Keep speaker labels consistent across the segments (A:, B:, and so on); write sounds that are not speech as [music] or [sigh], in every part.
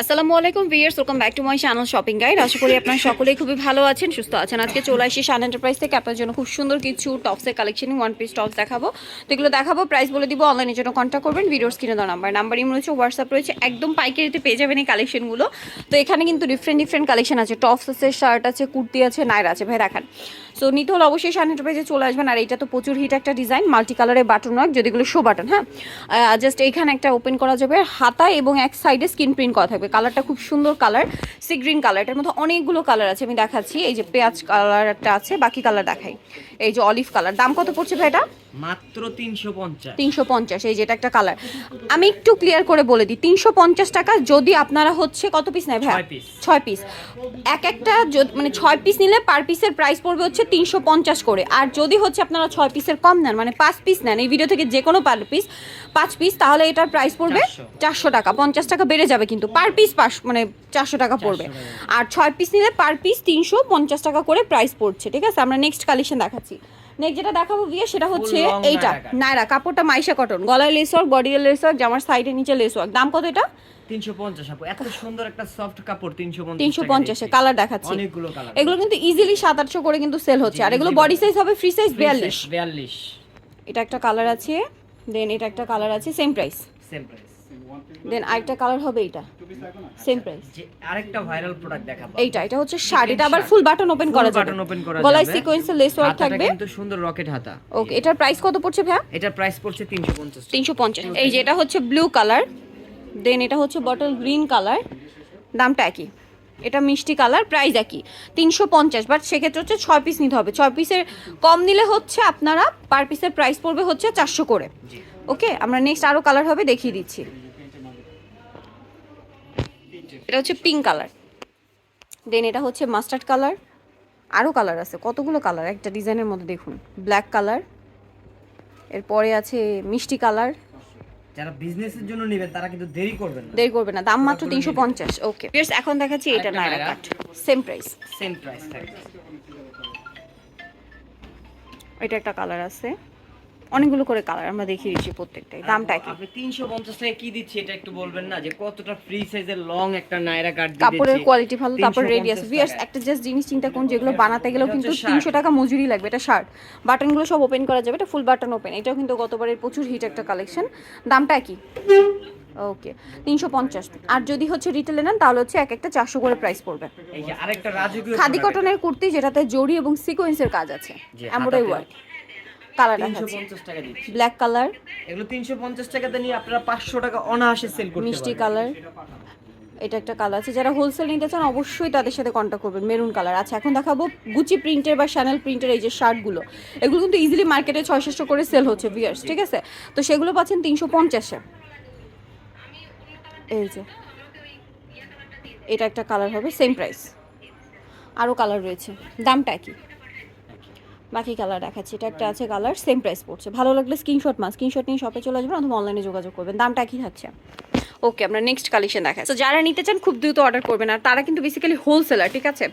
A: আসসালামু আলাইকুম viewers welcome back to my channel shopping guide. আশা করি আপনারা সকলেই খুবই ভালো আছেন, সুস্থ আছেন। আজকে চলে আসি শান এন্টারপ্রাইজ থেকে। আপনার জন্য খুব সুন্দর কিছু টপসের কালেকশন ওয়ান পিস টপস দেখাবো। তো এগুলো দেখাবো প্রাইস বলে দিব অনলাইনের জন্য কন্ট্যাক্ট করবেন ভিডিওর স্ক্রিনে দেওয়া নাম্বার নাম্বার ইম রয়েছে হোয়াটসঅ্যাপ রয়েছে, একদম পাইকারিতে পেয়ে যাবেন এই কালেকশনগুলো তো এখানে কিন্তু ডিফারেন্ট ডিফারেন্ট কালেকশন আছে। টপস আছে শার্ট আছে, কুর্তি আছে, নাইর আছে। ভাই, দেখান। সো নিতে হলে অবশ্যই শান এন্টারপ্রাইজে চলে আসবেন। আর এটা তো প্রচুর হিট একটা ডিজাইন মাল্টি কালারের বাটন ওয়ার্ক যেগুলো শো বাটন হ্যাঁ? জাস্ট এইখানে একটা ওপেন করা যাবে হাতা এবং এক সাইডে স্কিন প্রিন্ট করা থাকবে। কালারটা খুব সুন্দর কালার সি গ্রিন কালার এটার মধ্যে অনেকগুলো কালার আছে। আমি দেখাচ্ছি, এই যে পেঁয়াজ কালার আছে, বাকি কালার দেখাই। এই যে অলিভ কালার দাম কত পড়ছে ভাই এটা?
B: মাত্র তিনশো পঞ্চাশ।
A: তিনশো পঞ্চাশ এই যেটা একটা কালার আমি একটু ক্লিয়ার করে বলে দিই তিনশো পঞ্চাশ টাকা যদি আপনারা হচ্ছে কত পিস নেয় ভাই
B: ছয়
A: পিস এক একটা মানে ছয় পিস নিলে পার পিসের প্রাইস পড়বে হচ্ছে তিনশো পঞ্চাশ করে। আর যদি হচ্ছে আপনারা ছয় পিসের কম নেন মানে পাঁচ পিস নেন এই ভিডিও থেকে যে কোনো পার পিস পাঁচ পিস তাহলে এটার প্রাইস পড়বে
B: চারশো।
A: চারশো টাকা। পঞ্চাশ টাকা বেড়ে যাবে কিন্তু পার পিস পাঁচ মানে চারশো টাকা পড়বে। আর ছয় পিস নিলে পার পিস তিনশো পঞ্চাশ টাকা করে প্রাইস পড়ছে ঠিক আছে? আমরা নেক্সট কালেকশন দেখাচ্ছি। নেক্সট যেটা দেখাবো গিয়ে সেটা হচ্ছে
B: long
A: এইটা নাইরা কাপড়টা মাইশা কটন গলায় lace work body lace work জামার সাইডে নিচে লেস ওয়ার্ক দাম কত এটা?
B: তিনশো পঞ্চাশ আপু এত সুন্দর একটা সফট কাপড় তিনশো পঞ্চাশ
A: তিনশো পঞ্চাশে কালার দেখাচ্ছি।
B: অনেকগুলো কালার
A: এগুলো কিন্তু ইজিলি সাত আটশো করে কিন্তু সেল হচ্ছে। আর এগুলো বডি সাইজ হবে ফ্রি সাইজ বিয়াল্লিশ।
B: বিয়াল্লিশ।
A: এটা একটা কালার আছে দেন এটা একটা কালার আছে same price
B: same price
A: then আরেকটা কালার হবে এটা সেম প্রাইস
B: আরেকটা ভাইরাল প্রোডাক্ট দেখাবো।
A: এইটা এটা হচ্ছে এটা আবার ফুল বাটন ওপেন করা যাবে।
B: বাটন ওপেন করা
A: গলায়
B: যাবে।
A: সিকোয়েন্সের লেস ওয়ার্ক থাকবে।
B: কিন্তু সুন্দর রকেট হাতা।
A: ওকে এটার প্রাইস কত পড়ছে ভাইয়া?
B: এটার প্রাইস পড়ছে তিনশো পঞ্চাশ
A: তিনশো পঞ্চাশ। এই যে এটা হচ্ছে ব্লু কালার দেন এটা হচ্ছে বটল গ্রিন কালার দামটা একই। এটা মিষ্টি কালার প্রাইস একই। তিনশো পঞ্চাশ বাট সেক্ষেত্রে হচ্ছে ছয় পিস নিতে হবে। ছয় পিসের কম নিলে হচ্ছে আপনারা পার পিসের প্রাইস পড়বে হচ্ছে চারশো করে। ওকে আমরা নেক্সট আরও কালার হবে দেখিয়ে দিচ্ছি। এটা হচ্ছে পিঙ্ক কালার দেন এটা হচ্ছে মাস্টার্ড কালার আরও কালার আছে কতগুলো কালার একটা ডিজাইনের মধ্যে দেখুন ব্ল্যাক কালার এরপরে আছে মিষ্টি কালার
B: যারা বিজনেসের জন্য নেবেন তারা কিন্তু দেরি করবেন না।
A: দেরি করবে না দাম মাত্র তিনশো পঞ্চাশ ওকে এখন দেখাচ্ছি এটা
B: Naira.
A: Cut same price
B: same price থাকবে।
A: এটা একটা কালার আছে। অনেকগুলো করে কালার আমরা দেখিয়ে দিচ্ছি প্রত্যেকটাই দামটা কি
B: আপনি তিনশো পঞ্চাশ টাকা কি দিচ্ছি এটা একটু বলবেন না যে কতটা ফ্রি সাইজের লং একটা নায়রা কাট
A: কাপড়ের কোয়ালিটি ভালো তারপর রেডিয়াস ভিয়ার্স একটা জাস্ট জিনিস চিন্তা করুন যেগুলো বানাতে গেলেও কিন্তু
B: হচ্ছে
A: তিনশো
B: shirt।
A: টাকা মজুরি লাগবে এটা শার্ট বাটনগুলো সব ওপেন করা যাবে এটা ফুল বাটন ওপেন এটাও কিন্তু গতবারের প্রচুর হিট একটা কালেকশন দামটা কি ওকে তিনশো পঞ্চাশ। আর যদি হচ্ছে রিটেলে নেন তাহলে হচ্ছে এক একটা চারশো করে প্রাইস পড়বে।
B: এই যে আরেকটা রাজকীয়
A: খাদি কটনের কুর্তি যেটাতে জরি এবং সিকোয়েন্সের কাজ আছে। এমব্রয়ডারি ওয়ার্ক আছে
B: টাকা দিচ্ছি।
A: ব্ল্যাক কালার
B: এগুলো তিনশো পঞ্চাশ টাকাতে নিয়ে আপনারা পাঁচশো টাকা অনায়াসে সেল করতে
A: মিষ্টি কালার এটা একটা কালার আছে। যারা হোলসেল নিতে চান অবশ্যই তাদের সাথে কন্ট্যাক্ট করবেন। মেরুন কালার আচ্ছা এখন দেখাবো গুচি প্রিন্টের বা শ্যানেল প্রিন্টের এই যে শার্টগুলো এগুলো কিন্তু ইজিলি মার্কেটে ছয় সাতশো করে সেল হচ্ছে ভিয়ার্স ঠিক আছে? তো সেগুলো পাচ্ছেন তিনশো পঞ্চাশে। এই যে। এটা একটা কালার হবে সেম প্রাইস আরও কালার রয়েছে। দামটা কি? বাকি কালার দেখাচ্ছি। এটা একটা আছে কালার সেম প্রাইস পড়ছে। ভালো লাগলে স্ক্রিনশট মাস স্ক্রিনশট নিয়ে শপে চলে আসবেন অথবা অনলাইনে যোগাযোগ করবেন। দামটা কি থাকছে। ওকে আমরা নেক্সট কালেকশন দেখাই। তো যারা নিতে চান খুব দ্রুত অর্ডার করবেন। আর তারা কিন্তু বেসিক্যালি হোলসেলার ঠিক আছে?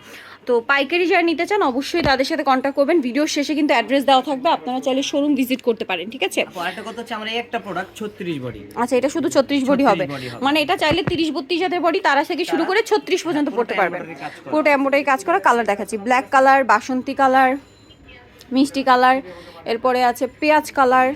A: তো পাইকারি যারা নিতে চান অবশ্যই তাদের সাথে কন্ট্যাক্ট করবেন। ভিডিওর শেষে কিন্তু অ্যাড্রেস দেওয়া থাকবে। আপনারা চাইলে শোরুম ভিজিট করতে পারেন ঠিক আছে?
B: আরেকটা কথা হচ্ছে আমার একটা প্রোডাক্ট ছত্রিশ বডি।
A: আচ্ছা এটা শুধু ছত্রিশ বডি হবে। মানে এটা চাইলে তিরিশ বত্রিশ যাদের বডি তারা থেকে শুরু করে ছত্রিশ পর্যন্ত পড়তে পারবেন পুরোটা এমব্রয়ডারি কাজ করা। কালার দেখাচ্ছি। ব্ল্যাক কালার বাসন্তী কালার মিষ্টি কালার এরপরে আছে পেঁয়াজ কালার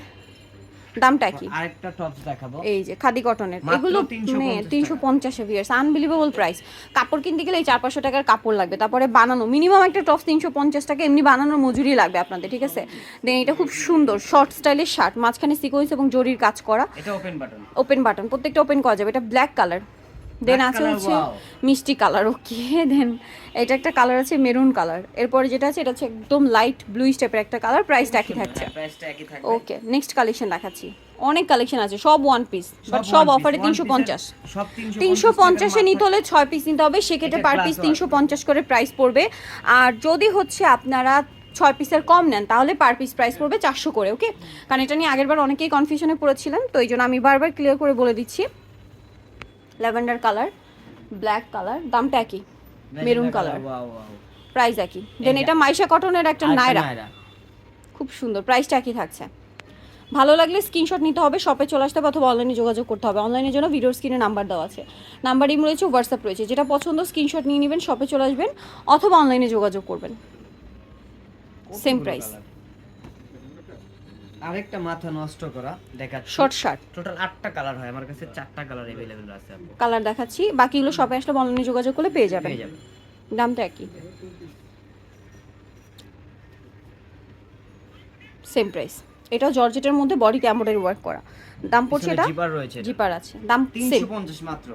A: দামটা কি?
B: আরেকটা টপস দেখাবো।
A: এই যে খাদি কটনের এগুলো
B: 350
A: তিনশো পঞ্চাশে ভিয়ার্স আনবিলিভেবল প্রাইস কাপড় কিনতে গেলে এই চার পাঁচশো টাকার কাপড় লাগবে। তারপরে বানানো মিনিমাম একটা টপস তিনশো পঞ্চাশ টাকা এমনি বানানোর মজুরি লাগবে আপনাদের ঠিক আছে? দেন এটা খুব সুন্দর শর্ট স্টাইলের শার্ট মাঝখানে সিকোয়েন্স এবং জরির কাজ করা।
B: এটা ওপেন বাটন
A: ওপেন বাটন প্রত্যেকটা ওপেন করা যাবে। এটা ব্ল্যাক কালার দেন আছে হচ্ছে মিষ্টি কালার ওকে দেন এটা একটা কালার আছে মেরুন কালার এরপরে যেটা আছে এটা হচ্ছে একদম লাইট ব্লু টাইপের একটা কালার প্রাইসটা একই [laughs] থাকছে।
B: প্রাইসটা একই থাকবে।
A: ওকে নেক্সট কালেকশন দেখাচ্ছি। অনেক কালেকশন আছে সব ওয়ান পিস বাট সব অফারে তিনশো পঞ্চাশ।
B: সব তিনশো
A: পঞ্চাশে নিতে হলে ছয় পিস নিতে হবে সেক্ষেত্রে পার পিস। তিনশো পঞ্চাশ করে প্রাইস পড়বে। আর যদি হচ্ছে আপনারা ছয় পিসের কম নেন তাহলে পার পিস প্রাইস পড়বে চারশো করে ওকে কারণ এটা নিয়ে আগেরবার অনেকেই কনফিউশনে পড়েছিলেন তো এই জন্য আমি বারবার ক্লিয়ার করে বলে দিচ্ছি। ল্যাভেন্ডার কালার ব্ল্যাক কালার দামটা একই মেরুন কালার প্রাইস একই। দেন
B: এটা।
A: মাইশা কটনের একটা নায়রা। খুব সুন্দর প্রাইসটা একই থাকছে। ভালো লাগলে স্ক্রিনশট নিতে হবে শপে চলে আসতে হবে অথবা অনলাইনে যোগাযোগ করতে হবে। অনলাইনের জন্য ভিডিওর স্ক্রিনে নাম্বার দেওয়া আছে। নাম্বার ইম রয়েছে হোয়াটসঅ্যাপ রয়েছে। যেটা পছন্দ স্ক্রিনশট নিয়ে নেবেন শপে চলে আসবেন অথবা অনলাইনে যোগাযোগ করবেন। Same
B: colour? আরেকটা মাথা নষ্ট করা দেখাচ্ছি
A: শর্ট শার্ট
B: টোটাল আটটা কালার হয় আমার কাছে চারটা কালার अवेलेबल আছে আপু
A: কালার দেখাচ্ছি বাকিগুলো শপে আসলে অনলাইনে যোগাযোগ করলে পেয়ে যাবেন
B: পেয়ে যাবেন
A: দামটা একই সেম প্রাইস এটাও জর্জেটের মধ্যে বডিতে এমব্রয়ডারি ওয়ার্ক করা দাম পড়ছে এটা
B: জিপার রয়েছে
A: জিপার আছে দাম সেম
B: 350 মাত্র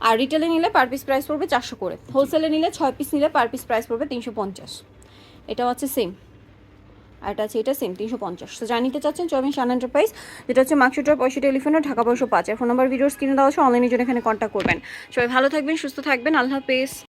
A: আর রিটেলে নিলে পার পিস প্রাইস পড়বে চারশো করে হোলসেলে নিলে ছয় পিস নিলে পার পিস প্রাইস পড়বে তিনশো পঞ্চাশ এটা হচ্ছে সেম আর এটা আছে, এটা সেম তিনশো পঞ্চাশ। তো জানিতে চাচ্ছেন, চৌমিন সান এন্টারপ্রাইজ যেটা হচ্ছে মার্কশিটার পয়সা টেলিফোনে ঢাকা পয়সা পাঁচ ফোন নাম্বার ভিডিওর স্ক্রিনে দেওয়া আছে অনলাইনের জন্য এখানে কন্ট্যাক্ট করবেন। সবাই ভালো থাকবেন, সুস্থ থাকবেন, আল্লাহ হাফেজ।